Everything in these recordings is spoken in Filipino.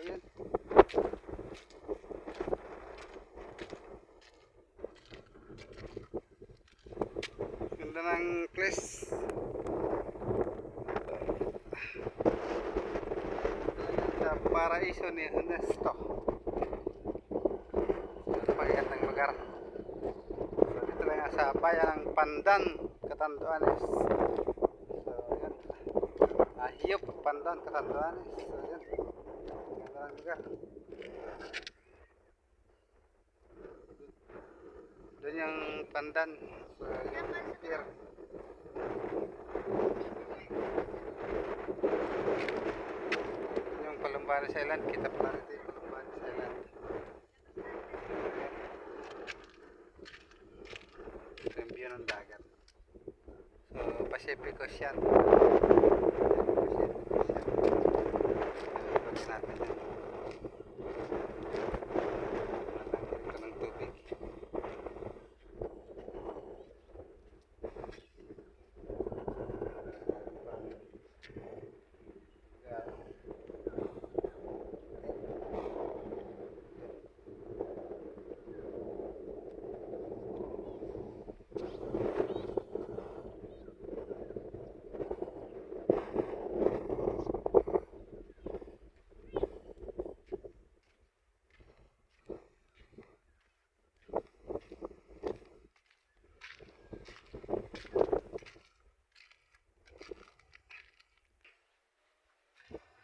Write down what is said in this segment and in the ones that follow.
yun. Ganda ng place. Sa paraiso ni Ernesto. Sa pagitan ng lugar. So, dito lang sa bayan ng Pandan, Catanduanes. So, yan. Ahiyop, Pandan, Catanduanes. So, yan. Lugar. Doon yung Pandan. Yung pier. Yung Columbanes Island, kita pala dito yung Columbanes Island. Ito yung view ng dagat. So, Pacific Ocean. Pacific Ocean. So, ikot natin yan. Malaki ito ng tubig. Yeah.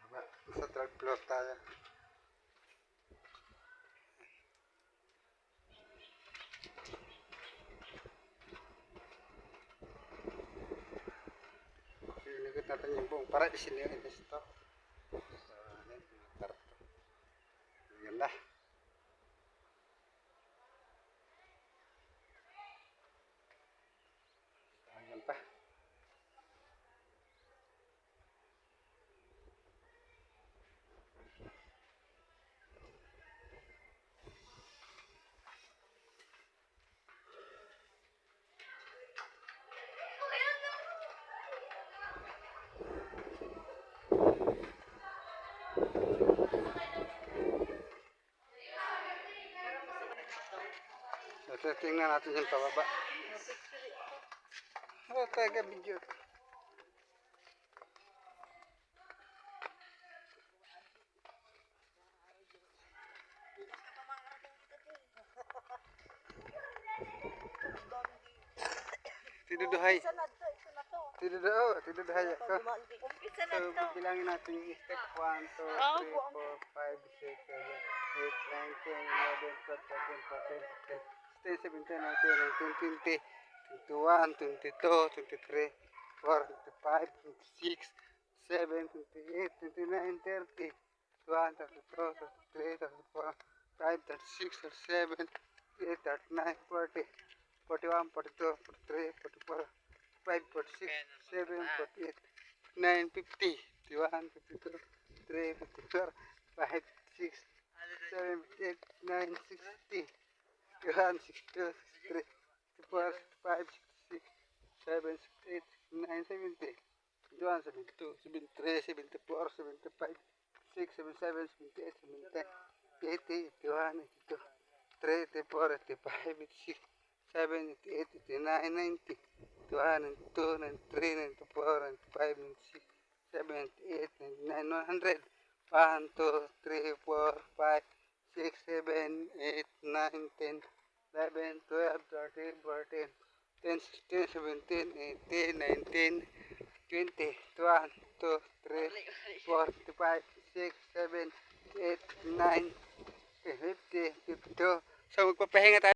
Diba? Sa tayo. Sinikot natin yung buong para isinigin ito. So, yun, yung So, tingnan natin yung pababa. Oh, taga video. Tiduduhay. Tiduduhay. Oh, tiduduhay ako. So, to. bibilangin natin yung step 1, 2, Ah, 3, buong- 4, 5, 6, 7, 8, 9, 10, 11, 12, 13, 14, 15, 16, 17, 18, 19, 20, 21, 22, 23, 24, 25, 26, 27, 28, 29, 30, 31, 32, 33, 34, 35, 36, 37, 38, 39, 40, 41, 42, 43, 44, 45, 46, 47, 48, 9, 50, 51, 52, 3, 54, 5, one, six, two, six, three, six, four, six, five, six, six, seven, six, eight, six, nine, seven, eight. One, seven, two, seven, three, seven, four, seven, five, six, seven, seven, seven, eight, seven, ten, eighty, eighty-one, eighty-two, three, eighty-four, eighty-five, eighty-six, seven, eighty-eight, eighty-nine, ninety, ninety-one, ninety-two, ninety-three, ninety-four, ninety-five, ninety-six, seven, eight, ninety-nine, one hundred. One, two, three, four, five, six, seven, eight, nine, ten. 11, 12, 13, 14, 10, 16, 17, 18, 19, 20, 21, 2, 3, 4, 5, 6, 7, 8, 9, 50, 52. So magpapahinga tayo.